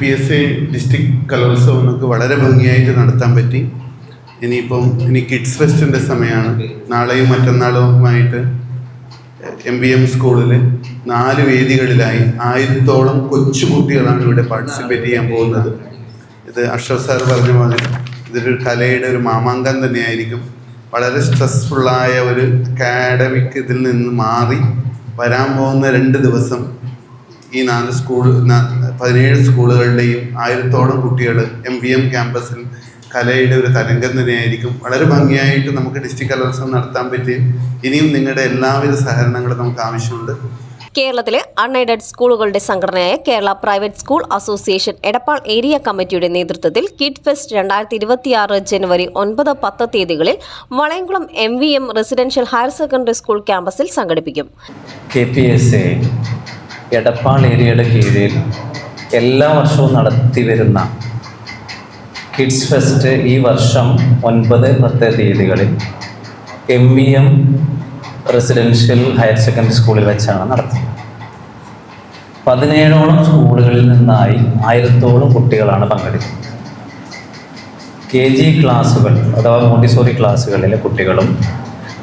P S C district കലോത്സവം നമുക്ക് വളരെ ഭംഗിയായിട്ട് നടത്താൻ പറ്റി. ഇനിയിപ്പം ഇനി കിഡ്സ് ഫെസ്റ്റിന്റെ സമയമാണ്. നാളെയും മറ്റന്നാളുമായിട്ട് എം ബി എം സ്കൂളിൽ നാല് വേദികളിലായി ആയിരത്തോളം കൊച്ചു കുട്ടികളാണ് ഇവിടെ പാർട്ടിസിപ്പേറ്റ് ചെയ്യാൻ പോകുന്നത്. ഇത് അഷ്റഫ് സാർ പറഞ്ഞ പോലെ ഇതൊരു കലയുടെ ഒരു മാമാങ്കം തന്നെയായിരിക്കും. വളരെ സ്ട്രെസ്ഫുള്ളായ ഒരു അക്കാഡമിക് ഇതിൽ നിന്ന് മാറി വരാൻ പോകുന്ന രണ്ട് ദിവസം ഈ നാല് സ്കൂൾ പതിനേഴ് സ്കൂളുകളുടെയും ആയിരത്തോളം കുട്ടികൾ എം വി എം ക്യാമ്പസിൽ കലയുടെ ഒരു തരംഗം തന്നെയായിരിക്കും വളരെ ഭംഗിയായിട്ട് നമുക്ക് ഡിസ്ട്രിക്ട് കലോത്സവം നടത്താൻ പറ്റും ഇനിയും നിങ്ങളുടെ എല്ലാവിധ സഹകരണങ്ങളും നമുക്ക് ആവശ്യമുണ്ട്. കേരളത്തിലെ അൺഎയ്ഡഡ് സ്കൂളുകളുടെ സംഘടനയായ Kerala private school association Edappal area കമ്മിറ്റിയുടെ നേതൃത്വത്തിൽ കിഡ് ഫെസ്റ്റ് രണ്ടായിരത്തി ഇരുപത്തിയാറ് ജനുവരി ഒൻപത് പത്ത് തീയതികളിൽ Valayamkulam M V M residential higher secondary school ക്യാമ്പസിൽ സംഘടിപ്പിക്കും. K P S A Edappal ഏരിയയുടെ കീഴിൽ എല്ലാ വർഷവും നടത്തി വരുന്ന കിഡ്സ് ഫെസ്റ്റ് ഈ വർഷം ഒൻപത് പത്ത് തീയതികളിൽ M V M residential higher secondary സ്കൂളിൽ വെച്ചാണ് നടത്തുന്നത്. പതിനേഴോളം സ്കൂളുകളിൽ നിന്നായി ആയിരത്തോളം കുട്ടികളാണ് പങ്കെടുക്കുന്നത്. കെ ജി ക്ലാസ്സുകൾ അഥവാ മോണ്ടിസോറി ക്ലാസ്സുകളിലെ കുട്ടികളും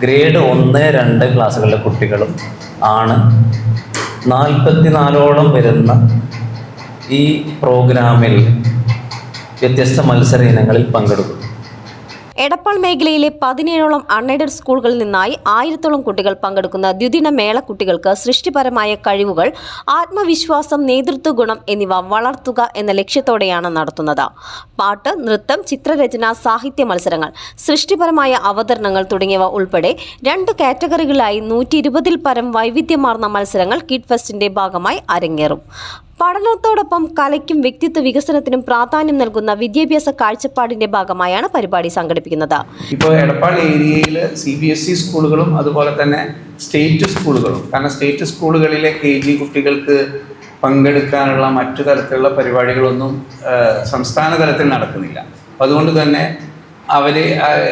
ഗ്രേഡ് ഒന്ന് രണ്ട് ക്ലാസ്സുകളിലെ കുട്ടികളും ആണ്. നാൽപ്പത്തിനാലോളം വരുന്ന ഈ പ്രോഗ്രാമിൽ വ്യത്യസ്ത മത്സര ഇനങ്ങളിൽ പങ്കെടുക്കും. എടപ്പാൾ മേഖലയിലെ പതിനേഴോളം അൺഎയ്ഡഡ് സ്കൂളുകളിൽ നിന്നായി ആയിരത്തോളം കുട്ടികൾ പങ്കെടുക്കുന്ന ദ്വിദിന മേള കുട്ടികൾക്ക് സൃഷ്ടിപരമായ കഴിവുകൾ ആത്മവിശ്വാസം നേതൃത്വ ഗുണം എന്നിവ വളർത്തുക എന്ന ലക്ഷ്യത്തോടെയാണ് നടത്തുന്നത്. പാട്ട് നൃത്തം ചിത്രരചന സാഹിത്യ മത്സരങ്ങൾ സൃഷ്ടിപരമായ അവതരണങ്ങൾ തുടങ്ങിയവ ഉൾപ്പെടെ രണ്ട് കാറ്റഗറികളായി നൂറ്റി ഇരുപതിൽ പരം വൈവിധ്യമാർന്ന മത്സരങ്ങൾ കിഡ് ഫെസ്റ്റിന്റെ ഭാഗമായി അരങ്ങേറും. പഠനത്തോടൊപ്പം കലയ്ക്കും വ്യക്തിത്വ വികസനത്തിനും പ്രാധാന്യം നൽകുന്ന വിദ്യാഭ്യാസ കാഴ്ചപ്പാടിന്റെ ഭാഗമായാണ് പരിപാടി സംഘടിപ്പിക്കുന്നത്. ഇപ്പോൾ എടപ്പാൾ ഏരിയയിൽ സി ബി എസ് ഇ സ്കൂളുകളും അതുപോലെ തന്നെ സ്റ്റേറ്റ് സ്കൂളുകളും. കാരണം സ്റ്റേറ്റ് സ്കൂളുകളിലെ കെ ജി കുട്ടികൾക്ക് പങ്കെടുക്കാനുള്ള മറ്റു തരത്തിലുള്ള പരിപാടികളൊന്നും സംസ്ഥാന തലത്തിൽ നടക്കുന്നില്ല. അതുകൊണ്ട് തന്നെ അവർ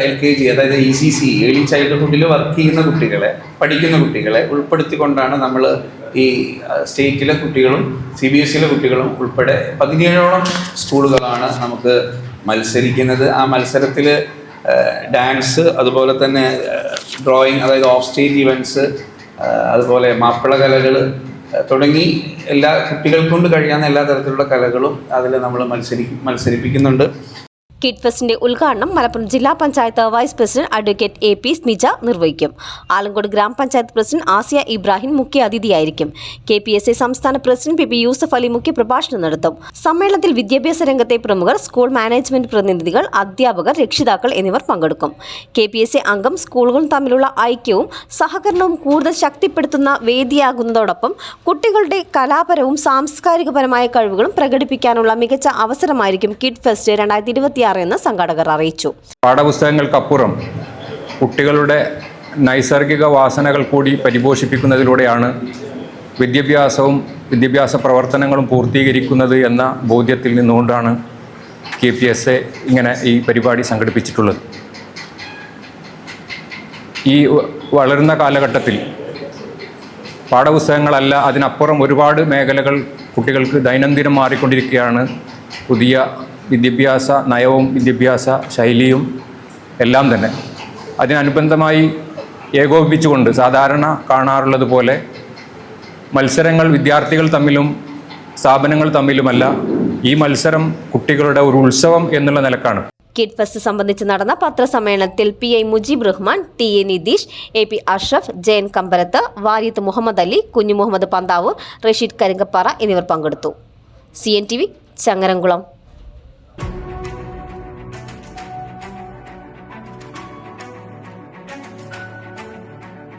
എൽ കെ ജി അതായത് ഇ സി സി ഏർലി ചൈൽഡ്ഹുഡിൽ വർക്ക് ചെയ്യുന്ന കുട്ടികളെ പഠിക്കുന്ന കുട്ടികളെ ഉൾപ്പെടുത്തിക്കൊണ്ടാണ് നമ്മൾ ഈ സ്റ്റേറ്റിലെ കുട്ടികളും സി ബി എസ് കുട്ടികളും ഉൾപ്പെടെ പതിനേഴോളം സ്കൂളുകളാണ് നമുക്ക് മത്സരിക്കുന്നത്. ആ മത്സരത്തിൽ ഡാൻസ് അതുപോലെ തന്നെ ഡ്രോയിങ് അതായത് ഓഫ് സ്റ്റേജ് ഇവന്റ്സ് അതുപോലെ മാപ്പിള കലകൾ തുടങ്ങി എല്ലാ കുട്ടികൾക്കൊണ്ട് കഴിയാവുന്ന എല്ലാ തരത്തിലുള്ള കലകളും അതിൽ നമ്മൾ മത്സരി മത്സരിപ്പിക്കുന്നുണ്ട്. കിഡ് ഫെസ്റ്റിന്റെ ഉദ്ഘാടനം മലപ്പുറം ജില്ലാ panchayat vice president advocate A P Smija നിർവഹിക്കും. ആലങ്കോട് ഗ്രാമപഞ്ചായത്ത് പ്രസിഡന്റ് ആസിയ ഇബ്രാഹിം മുഖ്യ അതിഥിയായിരിക്കും. കെ പി എസ് എ സംസ്ഥാന president P P Yusuf Ali മുഖ്യ പ്രഭാഷണം നടത്തും. സമ്മേളനത്തിൽ വിദ്യാഭ്യാസ രംഗത്തെ പ്രമുഖർ സ്കൂൾ മാനേജ്മെന്റ് പ്രതിനിധികൾ അധ്യാപകർ രക്ഷിതാക്കൾ എന്നിവർ പങ്കെടുക്കും. കെ പി എസ് എ അംഗം സ്കൂളുകളും തമ്മിലുള്ള ഐക്യവും സഹകരണവും കൂടുതൽ ശക്തിപ്പെടുത്തുന്ന വേദിയാകുന്നതോടൊപ്പം കുട്ടികളുടെ കലാപരവും സാംസ്കാരികപരമായ കഴിവുകളും പ്രകടിപ്പിക്കാനുള്ള മികച്ച അവസരമായിരിക്കും കിഡ് ഫെസ്റ്റ് രണ്ടായിരത്തി ഇരുപത്തിയാറ് എന്ന് സംഘാടകർ അറിയിച്ചു. പാഠപുസ്തകങ്ങൾക്കപ്പുറം കുട്ടികളുടെ നൈസർഗിക വാസനകൾ കൂടി പരിപോഷിപ്പിക്കുന്നതിലൂടെയാണ് വിദ്യാഭ്യാസവും വിദ്യാഭ്യാസ പ്രവർത്തനങ്ങളും പൂർത്തീകരിക്കുന്നത് എന്ന ബോധ്യത്തിൽ നിന്നുകൊണ്ടാണ് കെ പി എസ് എ ഇങ്ങനെ ഈ പരിപാടി സംഘടിപ്പിച്ചിട്ടുള്ളത്. ഈ വളരുന്ന കാലഘട്ടത്തിൽ പാഠപുസ്തകങ്ങളല്ല അതിനപ്പുറം ഒരുപാട് മേഖലകൾ കുട്ടികൾക്ക് ദൈനംദിനം മാറിക്കൊണ്ടിരിക്കുകയാണ്. പുതിയ വിദ്യാഭ്യാസ നയവും വിദ്യാഭ്യാസ ശൈലിയും എല്ലാം തന്നെ അതിനനുബന്ധമായി ഏകോപിപ്പിച്ചുകൊണ്ട് സാധാരണ കാണാറുള്ളത് പോലെ മത്സരങ്ങൾ വിദ്യാർത്ഥികൾ തമ്മിലും സ്ഥാപനങ്ങൾ തമ്മിലുമല്ല ഈ മത്സരം കുട്ടികളുടെ ഒരു ഉത്സവം എന്നുള്ള നിലക്കാണ്. കിഡ് ഫെസ്റ്റ് സംബന്ധിച്ച് നടന്ന പത്രസമ്മേളനത്തിൽ P I Mujeeb Rahman T A Nitheesh A P Ashraf Jayan Kambarath Variyath Muhammad Ali Kunju Muhammad Panthavoor Rasheed Karinkappara എന്നിവർ പങ്കെടുത്തു. C N T V Changaramkulam.